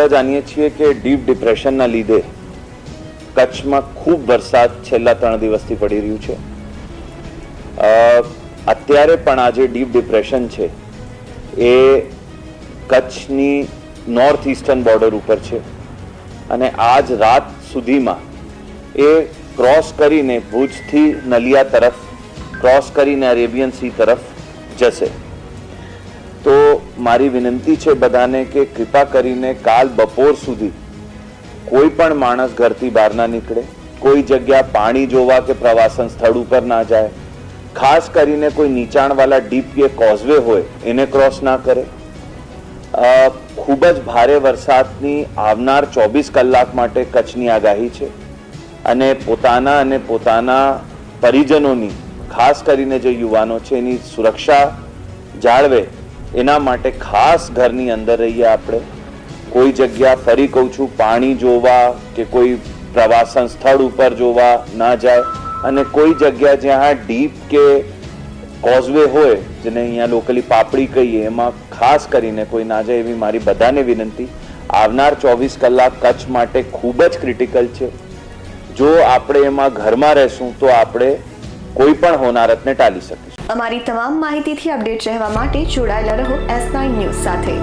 જાણીએ છીએ કે ડીપ ડિપ્રેશનના લીધે કચ્છમાં ખૂબ વરસાદ છેલ્લા ત્રણ દિવસથી પડી રહ્યું છે. અત્યારે પણ આ જે ડીપ ડિપ્રેશન છે, એ કચ્છની નોર્થ ઇસ્ટર્ન બોર્ડર ઉપર છે. અને આજ રાત સુધીમાં એ ક્રોસ કરીને ભુજથી નલિયા તરફ ક્રોસ કરીને અરેબિયન સી તરફ જશે. તો મારી વિનંતી છે બધાને કે કૃપા કરીને કાલ બપોર સુધી કોઈ પણ માણસ ઘરથી બહાર ના નીકળે, કોઈ જગ્યા પાણી જોવા કે પ્રવાસન સ્થળ ઉપર ના જાય, ખાસ કરીને કોઈ નીચાણવાળા ડીપ કે કોઝવે હોય, એને ક્રોસ ના કરે. ખૂબ જ ભારે વરસાદની આવનાર ચોવીસ કલાક માટે કચ્છની આગાહી છે અને પોતાના અને પોતાના પરિજનોની, ખાસ કરીને જે યુવાનો છે એની સુરક્ષા જાળવે એના માટે ખાસ ઘરની અંદર રહીએ આપણે. કોઈ જગ્યા ફરી કહું છું, પાણી જોવા કે કોઈ પ્રવાસન સ્થળ ઉપર જોવા ના જાય. અને કોઈ જગ્યા જ્યાં ડીપ કે કોઝવે હોય, જેને અહીંયા લોકલી પાપડી કહીએ, એમાં ખાસ કરીને કોઈ ના જાય એવી મારી બધાને વિનંતી. આવનાર ચોવીસ કલાક કચ્છ માટે ખૂબ જ ક્રિટિકલ છે. જો આપણે એમાં ઘરમાં રહેશું તો આપણે કોઈ પણ હોનારતને ટાળી શકીશું અમારી તમામ માહિતીથી અપડેટ રહેવા માટે જોડાયેલા રહો એસ નાઇન ન્યૂઝ સાથે.